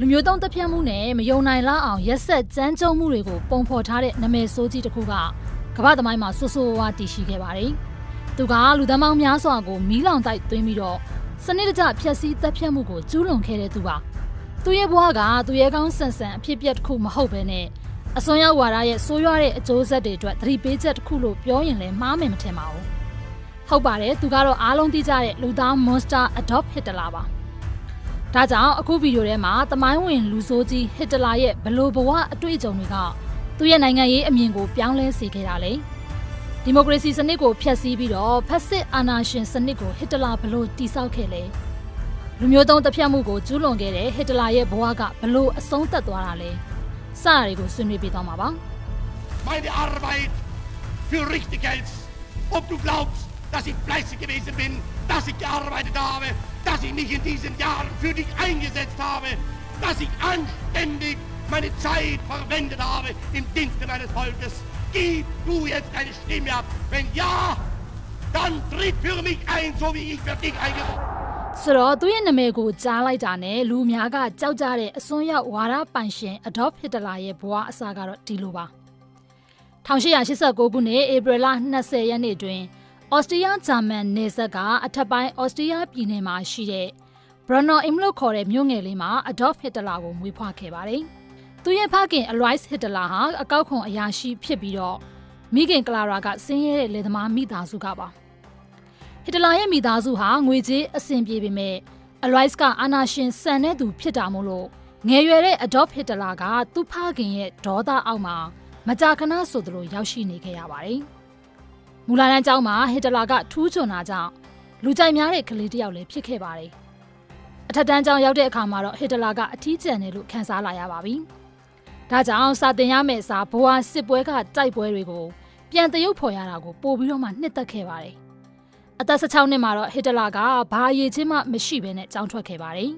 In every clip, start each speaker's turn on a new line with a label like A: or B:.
A: လူမျိုးတုံးတပ်ဖြတ်မှုနဲ့မယုံနိုင်လောက်အောင်ရက်ဆက်ကြမ်းကြုတ်မှုတွေကိုပုံဖော်ထားတဲ့နာမည်ဆိုးကြီးတစ်ခုကကမ္ဘာသမိုင်းမှာဆူဆူဝါးဝါးတည်ရှိခဲ့ပါတယ်။သူကလူသမောင်းများစွာကိုမီးလောင်တိုက်သွင်းပြီးတော့စနစ်တကျဖျက်ဆီးတပ်ဖြတ်မှုကိုကျူးလွန်ခဲ့တဲ့သူပါ။သူရဲ့ဘဝကသူရဲ့ကောင်းဆန်ဆန်အဖြစ်အပျက်တစ်ခုမဟုတ်ဘဲနဲ့အစွန်းရောက်ဝါဒရဲ့ဆိုးရွားတဲ့အကျိုးဆက်တွေအတွက်သတိပေးချက်တစ်ခုလို့ပြောရင်လည်းမှားမယ်မထင်ပါဘူး။ဟုတ်ပါတယ်သူကတော့အားလုံးသိကြတဲ့လူသား monster Adolf Hitler ပါ။ ဒါကြောင့်အခုဗီဒီယိုထဲမှာသမိုင်းဝင်လူဆိုးကြီးဟစ်တလာရဲ့ဘလို့ဘဝအတွေ့အကြုံတွေကသူ့ရဲ့နိုင်ငံရေးအမြင်ကိုပြောင်းလဲစေခဲ့တာလေဒီမိုကရေစီစနစ်ကိုဖျက်ဆီးပြီးတော့ဖက်စစ်အာဏာရှင်စနစ်ကိုဟစ်တလာဘလို့တိဆောက်ခဲ့လဲလူမျိုးတုံးတစ်ဖြတ်မှုကိုကျူးလွန်ခဲ့တဲ့ဟစ်တလာရဲ့ဘဝကဘလို့အဆုံးသတ်သွားတာလဲစတာတွေကိုဆွေးနွေးပြသွားမှာပါ
B: meine Arbeit für richtig hältst. Ob du glaubst, dass ich fleißig gewesen bin, dass ich gearbeitet habe, dass ich mich in diesen Jahren für dich eingesetzt habe, dass ich anständig meine Zeit verwendet habe im Dienste meines Volkes. Gib du jetzt deine Stimme ab. Wenn ja, dann tritt für mich ein, so wie ich für dich eingesetzt habe.
A: ဆိုတော့သူ့ရဲ့နာမည်ကိုကြားလိုက်တာနဲ့လူအများကကြောက်ကြတဲ့အစွန်းရောက်ဝါဒပိုင်ရှင် Adolf Hitler ရဲ့ဘဝအစကတော့ဒီလိုပါ1889ခုနှစ်ဧပြီလ20ရက်နေ့တွင် အော်စတြီးယားဂျာမန်နေဆက်ကအထက်ပိုင်းအော်စတြီးယားပြည်နယ်မှာရှိတဲ့ Brno Im လို့ခေါ်တဲ့မြို့ငယ်လေးမှာ Adolf Hitler ကိုမွေးဖွားခဲ့ပါတယ်။သူရဲ့ဖခင် Alois Hitler ဟာအကောက်ခွန်အရာရှိဖြစ်ပြီးတော့မိခင်ကလာရာကဆင်းရဲတဲ့လယ်သမားမိသားစုကပါ။ဟစ်တလာရဲ့မိသားစုဟာငွေကြေးအဆင်ပြေပေမဲ့အလွိုက်စ်ကအာနာရှင်ဆန်တဲ့သူဖြစ်တာမို့လို့ငယ်ရွယ်တဲ့အဒေါ့ဖ်ဟစ်တလာကသူ့ဖခင်ရဲ့ဒေါသအောက်မှာမကြာခဏဆိုသလိုရောက်ရှိနေခဲ့ရပါတယ်။ မူလာတန်းကျောင်းမှာဟစ်တလာကထူးချွန်တာကြောင့်လူကြိုက်များတဲ့ကလေးတစ်ယောက်လည်းဖြစ်ခဲ့ပါတယ်။အထက်တန်းကျောင်းရောက်တဲ့အခါမှာတော့ဟစ်တလာကအထီးကျန်တယ်လို့ခန်းစားလာရပါပြီ။ဒါကြောင့်စာတင်ရမယ့်စာဘဝစစ်ပွဲကတိုက်ပွဲတွေကိုပြန်တရုပ်ဖော်ရတာကိုပို့ပြီးတော့မှနှစ်သက်ခဲ့ပါတယ်။အသက်16နှစ်မှာတော့ဟစ်တလာကဘာအရေးချင်းမှမရှိဘဲနဲ့ကြောင်းထွက်ခဲ့ပါတယ်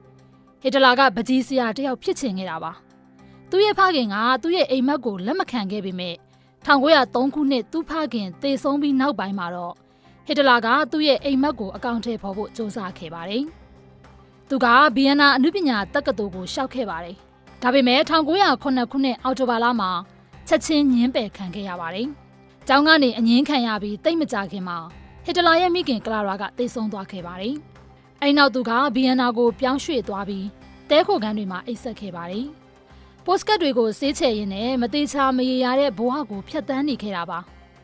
A: ။ဟစ်တလာကပကြီးစရာတယောက်ဖြစ်ချင်ခဲ့တာပါ။သူ့ရဲ့ဖခင်ကသူ့ရဲ့အိမ်မက်ကိုလက်မခံခဲ့ပေမဲ့ 1903ခုနှစ်သူ့ဖခင်သေဆုံးပြီးနောက်ပိုင်းမှာတော့ဟစ်တလာကသူ့ရဲ့အိမ်မက်ကိုအကောင့်ထဲပေါ်ဖို့စ조사ခဲ့ပါတယ်။သူကဗီယက်နာအနုပညာတက္ကသိုလ်ကိုရှောက်ခဲ့ပါတယ်။ဒါပေမဲ့1909ခုနှစ်အောက်တိုဘာလမှာချက်ချင်းညင်းပယ်ခံခဲ့ရပါတယ်။ကျောင်းကနေအငင်းခံရပြီးတိတ်မကြခင်မှာဟစ်တလာရဲ့မိခင်ကလာရာကတိတ်ဆုံးသွားခဲ့ပါတယ်။အဲဒီနောက်သူကဗီယန်နာကိုပြောင်းရွှေ့သွားပြီးတဲခိုခန်းတွေမှာအိတ်ဆက်ခဲ့ပါတယ်။ ပို့စကတ်တွေကိုစေးချယ်ရင်းနဲ့မသေးချာမရေရာတဲ့ဘဝကိုဖျက်ဆီးနေခဲ့တာပါ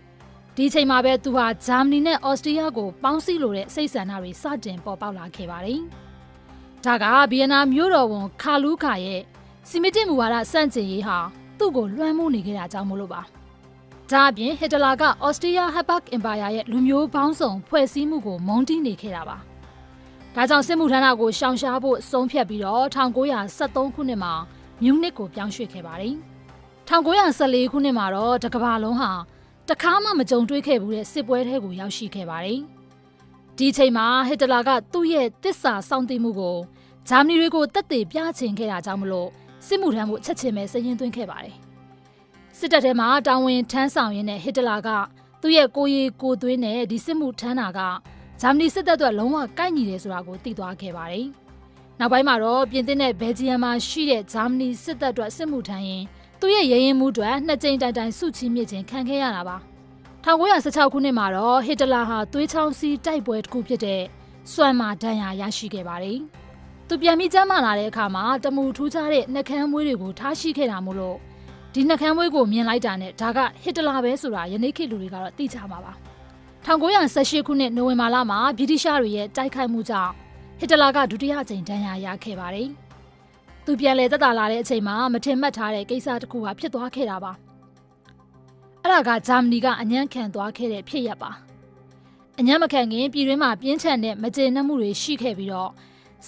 A: ။ဒီချိန်မှာပဲသူဟာဂျာမနီနဲ့အော်စတြီးယားကိုပေါင်းစည်းလိုတဲ့စိတ်ဆန္ဒတွေစတင်ပေါ်ပေါက်လာခဲ့ပါတယ်။ဒါကဗီယန်နာမြို့တော်ဝန်ခါလူးခါရဲ့စီမီတစ်မူဝါဒစန့်ကျင်ရေးဟာသူ့ကိုလွှမ်းမိုးနေခဲ့တာကြောင့်မလို့ပါ။ဒါအပြင်ဟစ်တလာကအော်စတြီးယားဟက်ဘတ်အင်ပါယာရဲ့လူမျိုးပေါင်းစုံဖွဲ့စည်းမှုကိုမုန်းတီးနေခဲ့တာပါ။ဒါကြောင့်စစ်မှုထမ်းတာကိုရှောင်ရှားဖို့ဆုံးဖြတ်ပြီးတော့1973ခုနှစ်မှာ မြူးနစ်ကိုပြောင်းရွှေ့ခဲ့ပါတယ်။1914ခုနှစ်မှာတော့တကဘာလုံးဟာတခါမှမကြုံတွေ့ခဲ့ဘူးတဲ့စစ်ပွဲထဲကိုရောက်ရှိခဲ့ပါတယ်။ဒီချိန်မှာဟစ်တလာကသူ့ရဲ့တစ္ဆာစောင့်သိမှုကိုဂျာမနီတွေကိုတက်သေးပြချင်ခဲ့တာကြောင့်မလို့စစ်မှုထမ်းဖို့ချက်ချင်းပဲစရင်သွင်းခဲ့ပါတယ်။စစ်တပ်ထဲမှာတာဝန်ထမ်းဆောင်ရင်းနဲ့ဟစ်တလာကသူ့ရဲ့ကိုရီကိုသွင်းနဲ့ဒီစစ်မှုထမ်းတာကဂျာမနီစစ်တပ်အတွက်လုံးဝကိုက်ညီတယ်ဆိုတာကိုသိသွားခဲ့ပါတယ်။ နောက်ပိုင်းမှာတော့ပြင်သစ်နဲ့ဘယ်လ်ဂျီယံမှာရှိတဲ့ဂျာမနီစစ်တပ်အတွက်စစ်မှုထမ်းရင်သူ့ရဲ့ရဲရင်မှုအတွက်နှစ်ကြိမ်တိုင်တိုင်စုချီးမြင့်ခြင်းခံခဲ့ရတာပါ။1916ခုနှစ်မှာတော့ဟစ်တလာဟာသွေးချောင်းစီးတိုက်ပွဲတစ်ခုဖြစ်တဲ့ဆွမ်မာဒဏ်ရာရရှိခဲ့ပါတယ်။သူပြန်ပြီးကျမ်းမာလာတဲ့အခါမှာတမူထူးခြားတဲ့နှကမ်းမွေးတွေကိုထားရှိခဲ့တာမို့လို့ဒီနှကမ်းမွေးကိုမြင်လိုက်တာနဲ့ဒါကဟစ်တလာပဲဆိုတာယနေ့ခေတ်လူတွေကတော့သိကြမှာပါ1918ခုနှစ်နိုဝင်ဘာလမှာဗြိတိရှတွေရဲ့တိုက်ခိုက်မှုကြောင့် ဟစ်တလာကဒုတိယကြိမ်ဒဏ်ရာရခဲ့ပါတယ်။သူပြန်လဲသက်သာလာတဲ့အချိန်မှာမထင်မှတ်ထားတဲ့ကိစ္စတစ်ခုဟာဖြစ်သွားခဲ့တာပါ။အဲ့ဒါကဂျာမနီကအညံ့ခံသွားခဲ့တဲ့ဖြစ်ရပ်ပါ။အညံ့မခံခင်ပြည်တွင်းမှာပြင်းထန်တဲ့မကျေနပ်မှုတွေရှိခဲ့ပြီးတော့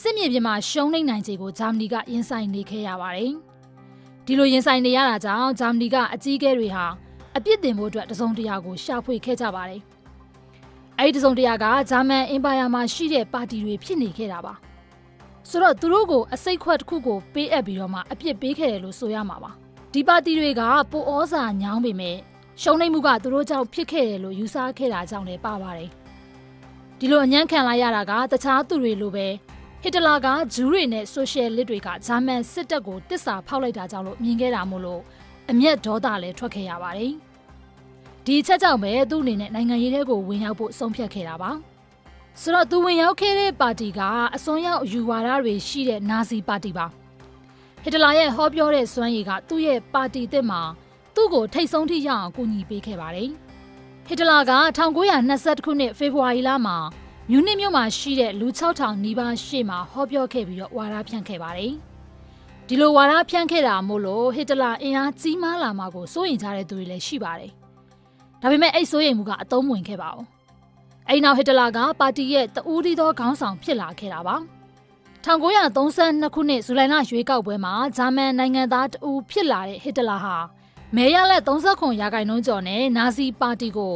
A: စစ်မြေပြင်မှာရှုံးနိမ့်နိုင်ခြေကိုဂျာမနီကရင်ဆိုင်နေခဲ့ရပါတယ်။ဒီလိုရင်ဆိုင်နေရတာကြောင့်ဂျာမနီကအကြီးအကဲတွေဟာအပြစ်တင်ဖို့အတွက်တစုံတရာကိုရှာဖွေခဲ့ကြပါတယ်။ အဲဒီတစုံတရာကဂျာမန်အင်ပါယာမှာရှိတဲ့ပါတီတွေဖြစ်နေခဲ့တာပါ။ဆိုတော့သူတို့ကိုအစိတ်ခွက်တစ်ခုကိုပေးအပ်ပြီးတော့မှအပြစ်ပေးခဲ့တယ်လို့ဆိုရမှာပါ။ဒီပါတီတွေကပိုဩဇာညောင်းပေမဲ့ရှုံးနိမ့်မှုကသူတို့ကြောင့်ဖြစ်ခဲ့တယ်လို့ယူဆခဲ့တာကြောင့်လည်းပါပါတယ်။ဒီလိုအညံ့ခံလိုက်ရတာကတခြားသူတွေလိုပဲဟစ်တလာကဂျူးတွေနဲ့ဆိုရှယ်လစ်တွေကဂျာမန်စစ်တပ်ကိုတစ္ဆာဖောက်လိုက်တာကြောင့်လို့မြင်ခဲ့တာမို့လို့အမျက်ဒေါသလည်းထွက်ခဲ့ရပါတယ်။ ဒီအချက်ကြောင့်ပဲသူ့အနေနဲ့နိုင်ငံရေးထဲကိုဝင်ရောက်ဖို့ဆုံးဖြတ်ခဲ့တာပါ။ဆိုတော့သူဝင်ရောက်ခဲ့တဲ့ပါတီကအစွန်းရောက်အယူဝါဒတွေရှိတဲ့နာဇီပါတီပါ။ဟစ်တလာရဲ့ဟောပြောတဲ့စွမ်းရည်ကသူ့ရဲ့ပါတီအစ်စ်မှာသူ့ကိုထိတ်ဆုံးထိရအောင်ကူညီပေးခဲ့ပါတယ်။ဟစ်တလာက1920ခုနှစ်ဖေဖော်ဝါရီလမှာမြူနစ်မြို့မှာရှိတဲ့လူ6000နီးပါးရှေ့မှာဟောပြောခဲ့ပြီးတော့ဝါဒဖြန့်ခဲ့ပါတယ်။ဒီလိုဝါဒဖြန့်ခဲ့တာမို့လို့ဟစ်တလာအင်အားကြီးမားလာမှာကိုစိုးရိမ်ကြတဲ့သူတွေလည်းရှိပါတယ်။ ဒါပေမဲ့အဲ့စိုးရိမ်မှုကအသုံးဝင်ခဲ့ပါဘူး။အဲ့နောက်ဟစ်တလာကပါတီရဲ့တဦးသီးသောခေါင်းဆောင်ဖြစ်လာခဲ့တာပါ။1932ခုနှစ်ဇူလိုင်လရွေးကောက်ပွဲမှာဂျာမန်နိုင်ငံသားတဦးဖြစ်လာတဲ့ဟစ်တလာဟာမဲရလက်39ရာခိုင်နှုန်းကျော်နဲ့နာဇီပါတီကို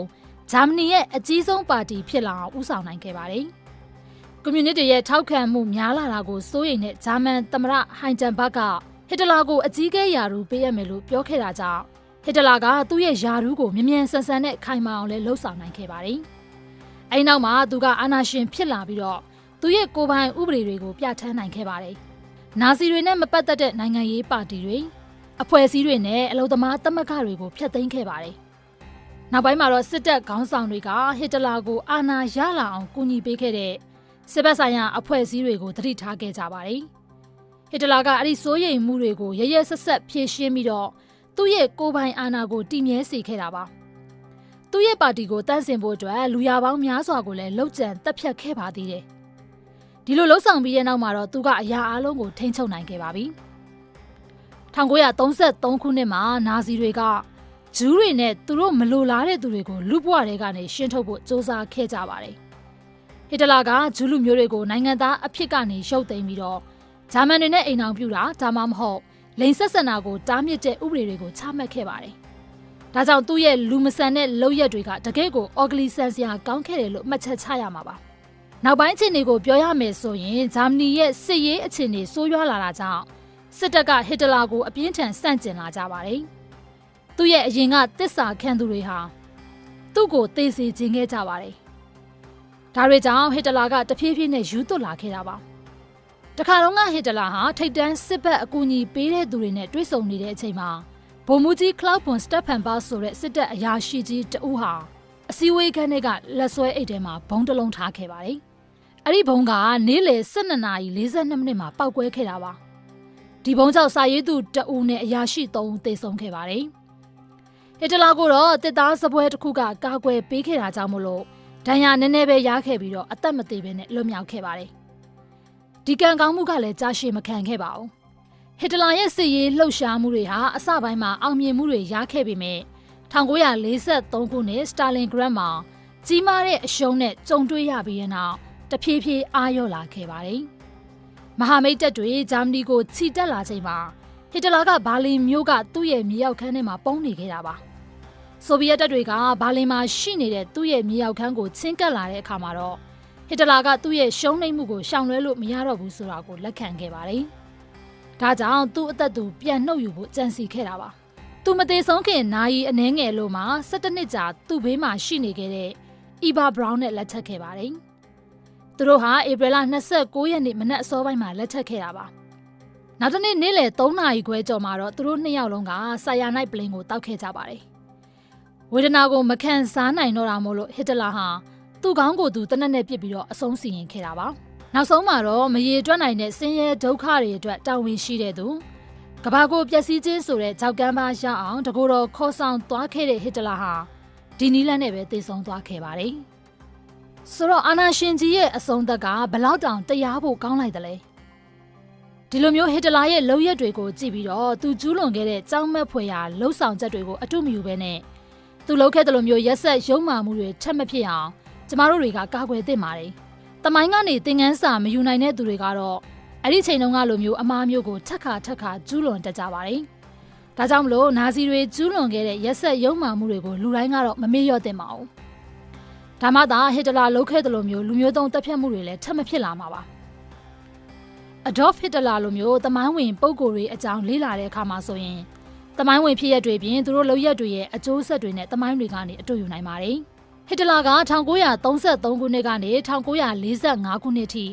A: ဂျာမနီရဲ့အကြီးဆုံးပါတီဖြစ်လာအောင်ဦးဆောင်နိုင်ခဲ့ပါတယ်။ကွန်မြူနတီရဲ့ထောက်ခံမှုများလာတာကိုစိုးရိမ်တဲ့ဂျာမန်သမ္မတဟိုင်ဂျန်ဘတ်ကဟစ်တလာကိုအကြီးကဲယာရူပေးရမယ်လို့ပြောခဲ့တာကြောင့် ဟစ်တလာကသူ့ရဲ့ယာရူကိုမြ мян ဆန်ဆန်နဲ့ခိုင်မာအောင်လဲလှုပ်ဆောင်နိုင်ခဲ့ပါတယ်။အဲဒီနောက်မှာသူကအာဏာရှင်ဖြစ်လာပြီးတော့သူရဲ့ကိုယ်ပိုင်ဥပဒေတွေကိုပြဋ္ဌာန်းနိုင်ခဲ့ပါတယ်။နာဇီတွေနဲ့မပတ်သက်တဲ့နိုင်ငံရေးပါတီတွေအဖွဲ့အစည်းတွေနဲ့အလုံသမားသမဂ္ဂတွေကိုဖျက်သိမ်းခဲ့ပါတယ်။နောက်ပိုင်းမှာတော့စစ်တပ်ခေါင်းဆောင်တွေကဟစ်တလာကိုအာဏာရလာအောင်ကူညီပေးခဲ့တဲ့စစ်ဘက်ဆိုင်ရာအဖွဲ့အစည်းတွေကိုတတိထားခဲ့ကြပါတယ်။ဟစ်တလာကအဲ့ဒီစိုးရိမ်မှုတွေကိုရရဆက်ဆက်ဖြေရှင်းပြီးတော့ သူ့ရဲ့ကိုယ်ပိုင်အာဏာကိုတည်မြဲစေခဲ့တာပါ။သူ့ရဲ့ပါတီကိုတန့်စင်ဖို့အတွက်လူရပေါင်းများစွာကိုလည်းလှုပ်ကြံတက်ဖြတ်ခဲ့ပါသေးတယ်။ဒီလိုလှုပ်ဆောင်ပြီးတဲ့နောက်မှာတော့သူကအရာအလုံးကိုထိန်းချုပ်နိုင်ခဲ့ပါပြီ။1933ခုနှစ်မှာနာဇီတွေကဂျူးတွေနဲ့သူတို့မလိုလားတဲ့သူတွေကိုလူဘဝတွေကနေရှင်းထုတ်ဖို့စ조사ခဲ့ကြပါတယ်။ဟစ်တလာကဂျူးလူမျိုးတွေကိုနိုင်ငံသားအဖြစ်ကနေရုပ်သိမ်းပြီးတော့ဂျာမန်တွေနဲ့အိမ်အောင်ပြူတာဒါမှမဟုတ် လိန်ဆက်ဆန်တာကိုတားမြစ်တဲ့ဥပဒေတွေကိုချမှတ်ခဲ့ပါတယ်။ဒါကြောင့်သူ့ရဲ့လူမဆန်တဲ့လုပ်ရက်တွေကတကယ့်ကိုအော်ဂလီဆန်စရာကောင်းခဲ့တယ်လို့မှတ်ချက်ချရမှာပါ။နောက်ပိုင်းအခြေအနေကိုပြောရမယ်ဆိုရင်ဂျာမနီရဲ့စစ်ရေးအခြေအနေဆိုးရွားလာတာကြောင့်စစ်တပ်ကဟစ်တလာကိုအပြင်းထန်ဆန့်ကျင်လာကြပါတယ်။သူ့ရဲ့အရင်ကတစ္ဆာခံသူတွေဟာသူ့ကိုသေစေခြင်းခဲ့ကြပါတယ်။ဒါတွေကြောင့်ဟစ်တလာကတဖြည်းဖြည်းနဲ့ယူသွလာခဲ့တာပါ။ တခါတော့ကဟစ်တလာဟာထိတ်တန်းစစ်ဘက်အကူအညီပေးတဲ့သူတွေနဲ့တွေ့ဆုံနေတဲ့အချိန်မှာဗိုလ်မှူးကြီးကလောက်ပွန်စတက်ဖန်ပါဆိုတဲ့စစ်တပ်အရာရှိကြီးတဦးဟာအစည်းအဝေးခန်းထဲကလက်ဆွဲအိတ်ထဲမှာဘုံတစ်လုံးထားခဲ့ပါတယ်။အဲ့ဒီဘုံကနေ့လယ်12နာရီ42မိနစ်မှာပောက်ကွဲခဲ့တာပါ။ဒီဘုံကြောင့်စာရေးသူတအူနဲ့အရာရှိ၃ဦးသေဆုံးခဲ့ပါတယ်။ဟစ်တလာကိုတော့တစ်သားစပွဲတစ်ခုကကာကွယ်ပေးခဲ့တာကြောင့်မလို့ဒဏ်ရာနည်းနည်းပဲရခဲ့ပြီးတော့အသက်မသေးဘဲနဲ့လွတ်မြောက်ခဲ့ပါတယ်။ ဒီကံကောင်းမှုကလည်းကြားရှိမခံခဲ့ပါဘူး။ဟစ်တလာရဲ့စစ်ရေးလှုပ်ရှားမှုတွေဟာအစပိုင်းမှာအောင်မြင်မှုတွေရခဲ့ပေမဲ့1943ခုနှစ်စတာလင်ဂရတ်မှာကြီးမားတဲ့အရှုံးနဲ့ကြုံတွေ့ရပြီးတဲ့နောက်တဖြည်းဖြည်းအားလျော့လာခဲ့ပါတယ်။မဟာမိတ်တပ်တွေဂျာမနီကိုခြိတက်လာချိန်မှာဟစ်တလာကဘာလင်မြို့ကသူ့ရဲ့မြေရောက်ခန်းထဲမှာပုန်းနေခဲ့တာပါဆိုဗီယက်တပ်တွေကဘာလင်မှာရှိနေတဲ့သူ့ရဲ့မြေရောက်ခန်းကိုချင်းကပ်လာတဲ့အခါမှာတော့ ဟစ်တလာကသူ့ရဲ့ရှုံးနိမ့်မှုကိုရှောင်လွှဲလို့မရတော့ဘူးဆိုတာကိုလက်ခံခဲ့ပါတယ်ဒါကြောင့်သူ့အသက်သူပြန်နှုတ်ယူဖို့ကြံစီခဲ့တာပါသူမသေးဆုံးခင်နာယီအနှဲငယ်လို့မှ17နှစ်ကြာသူ့ဘေးမှာရှိနေခဲ့တဲ့အီဗာဘရောင်းနဲ့လက်ထပ်ခဲ့ပါတယ်။သူတို့ဟာဧပြီလ29ရက်နေ့မနက်အစောပိုင်းမှာလက်ထပ်ခဲ့တာပါနောက်တစ်နေ့နေ့လယ်3နာရီခွဲကျော်မှာတော့သူတို့နှစ်ယောက်လုံးကဆာယာနိုက်ပလင်ကိုတောက်ခဲ့ကြပါတယ်ဝေဒနာကိုမခံစားနိုင်တော့တာမို့လို့ဟစ်တလာဟာ သူ့ကောင်းကိုသူတနက်နဲ့ပြစ်ပြီးတော့အဆုံးစီရင်ခဲ့တာပါနောက်ဆုံးမှာတော့မရေတွက်နိုင်တဲ့ဆင်းရဲဒုက္ခတွေအတွက်တာဝန်ရှိတဲ့သူကဘာကိုပျက်စီးခြင်းဆိုတဲ့ကြောက်ကမ်းပါရအောင်တကူတော်ခေါ်ဆောင်သွားခဲ့တဲ့ဟစ်တလာဟာဒီနီလန်နဲ့ပဲတည်ဆုံသွားခဲ့ပါတယ်ဆိုတော့အာနာရှင်ကြီးရဲ့အဆုံးသက်ကဘလောက်တောင်တရားဖို့ကောင်းလိုက်တယ်လဲဒီလိုမျိုးဟစ်တလာရဲ့လုံရက်တွေကိုကြည့်ပြီးတော့သူကျူးလွန်ခဲ့တဲ့ကြောင်းမက်ဖွယ်ရာလှုပ်ဆောင်ချက်တွေကိုအတုမယူဘဲနဲ့သူလုပ်ခဲ့တဲ့လိုမျိုးရက်ဆက်ရုံမာမှုတွေထက်မဖြစ်အောင် ကျမတို့တွေကကာကွယ်သင့်ပါတယ်။တမိုင်းကနေသင်ငန်းစာမယူနိုင်တဲ့သူတွေကတော့အဲ့ဒီချိန်တုန်းကလိုမျိုးအမားမျိုးကိုထက်ခါထက်ခါကျူးလွန်တတ်ကြပါတယ်။ဒါကြောင့်မလို့နာဇီတွေကျူးလွန်ခဲ့တဲ့ရက်ဆက်ရုံမာမှုတွေကိုလူတိုင်းကတော့မမေ့လျော့သင့်ပါဘူး။ဒါမှသာဟစ်တလာလုပ်ခဲ့တယ်လို့မျိုးလူမျိုးတုံးတပ်ဖြတ်မှုတွေလည်းထပ်မဖြစ်လာမှာပါအဒေါ့ဖ်ဟစ်တလာလိုမျိုးတမိုင်းဝင်ပုံကိုယ်တွေအကြောင်းလေ့လာတဲ့အခါမှာဆိုရင်တမိုင်းဝင်ဖြစ်ရက်တွေပြင်သူတို့လုပ်ရက်တွေရဲ့အကျိုးဆက်တွေနဲ့တမိုင်းတွေကနေအတူယူနိုင်ပါတယ် ဟစ်တလာက1933ခုနှစ်ကနေ1945ခုနှစ်ထိ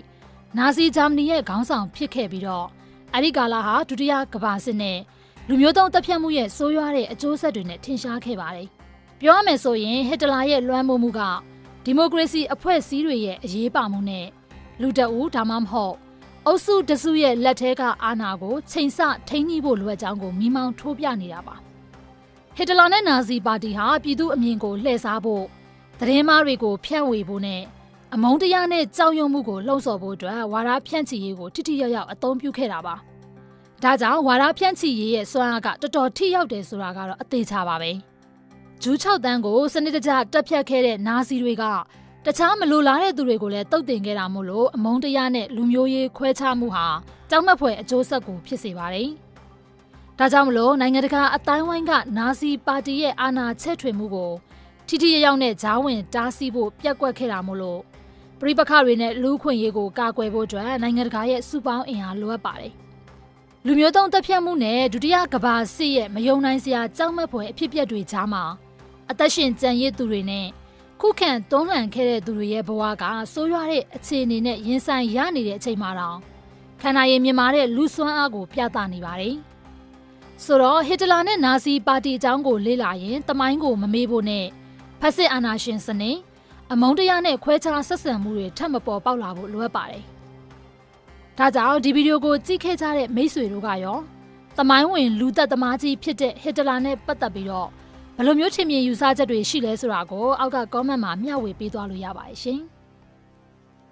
A: နာဇီဂျာမနီရဲ့ခေါင်းဆောင်ဖြစ်ခဲ့ပြီးတော့အဲ့ဒီကာလဟာဒုတိယကမ္ဘာစစ်နဲ့လူမျိုးတုံးတပ်ဖြတ်မှုရဲ့ဆိုးရွားတဲ့အကျိုးဆက်တွေနဲ့ထင်ရှားခဲ့ပါတယ်။ပြောရမယ်ဆိုရင်ဟစ်တလာရဲ့လွှမ်းမိုးမှုကဒီမိုကရေစီအဖွဲ့အစည်းတွေရဲ့အရေးပါမှုနဲ့လူတအူဒါမှမဟုတ်အုပ်စုတစုရဲ့လက်ထဲကအာဏာကိုချိန်ဆထိန်းညှိဖို့လိုအပ်ကြောင်းကိုမိမောင်းထိုးပြနေတာပါ။ဟစ်တလာနဲ့နာဇီပါတီဟာပြည်သူအမြင်ကိုလှည့်စားဖို့ သတင်းမားတွေကိုဖျက်ဝေဖို့နဲ့အမုန်းတရားနဲ့ကြောက်ရွံ့မှုကိုလှုံ့ဆော်ဖို့အတွက်ဝါဒဖြန့်ချီရေးကိုထိထိရောက်ရောက်အသုံးပြုခဲ့တာပါ။ဒါကြောင့်ဝါဒဖြန့်ချီရေးရဲ့စွမ်းအားကတော်တော်ထိရောက်တယ်ဆိုတာကတော့အသေးချပါပဲ။ဂျူး6တန်းကိုစနစ်တကျတက်ဖြတ်ခဲ့တဲ့နာဇီတွေကတခြားမလိုလားတဲ့သူတွေကိုလည်းတုတ်တင်ခဲ့တာမို့လို့အမုန်းတရားနဲ့လူမျိုးရေးခွဲခြားမှုဟာကြောက်မက်ဖွယ်အကျိုးဆက်ကိုဖြစ်စေပါတယ်။ဒါကြောင့်မလို့နိုင်ငံတကာအတိုင်းဝိုင်းကနာဇီပါတီရဲ့အာဏာချဲ့ထွင်မှုကို ထိထိရောက်ရောက်နဲ့ဂျားဝင်တားဆီးဖို့ပြက်ကွက်ခဲ့တာမို့လို့ပြိပခတွေနဲ့လူခွင့်ရေးကိုကာကွယ်ဖို့အတွက်နိုင်ငံတကာရဲ့စုပေါင်းအင်အားလိုအပ်ပါတယ်။လူမျိုးတုံးတပ်ဖြတ်မှုနဲ့ဒုတိယကမ္ဘာစစ်ရဲ့မယုံနိုင်စရာကြောက်မက်ဖွယ်အဖြစ်အပျက်တွေကြားမှာအသက်ရှင်ကြံရစ်သူတွေနဲ့ခုခံတွန်းလှန်ခဲ့တဲ့သူတွေရဲ့ဘဝကဆိုးရွားတဲ့အခြေအနေနဲ့ရင်ဆိုင်ရနေတဲ့အချိန်မှာတော့ခန္ဓာရည်မြင်မာတဲ့လူစွမ်းအားကိုပြသနေပါတယ်။ဆိုတော့ဟစ်တလာနဲ့နာဇီပါတီအကြောင်းကိုလေ့လာရင်တမိုင်းကိုမမေ့ဖို့နဲ့ ဖက်စစ်အာဏာရှင်စနစ်အမုန်းတရားနဲ့ခွဲခြားဆက်ဆံမှုတွေထပ်မပေါ်ပေါက်လာဖို့လိုအပ်ပါတယ်။ဒါကြောင့်ဒီဗီဒီယိုကိုကြည့်ခဲ့ကြတဲ့မိတ်ဆွေတို့ကရောသမိုင်းဝင်လူသက်သမားကြီးဖြစ်တဲ့ဟစ်တလာနဲ့ပတ်သက်ပြီးတော့ဘယ်လိုမျိုးထင်မြင်ယူဆချက်တွေရှိလဲဆိုတာကိုအောက်က comment မှာမျှဝေပေးသွားလို့ရပါတယ်ရှင်။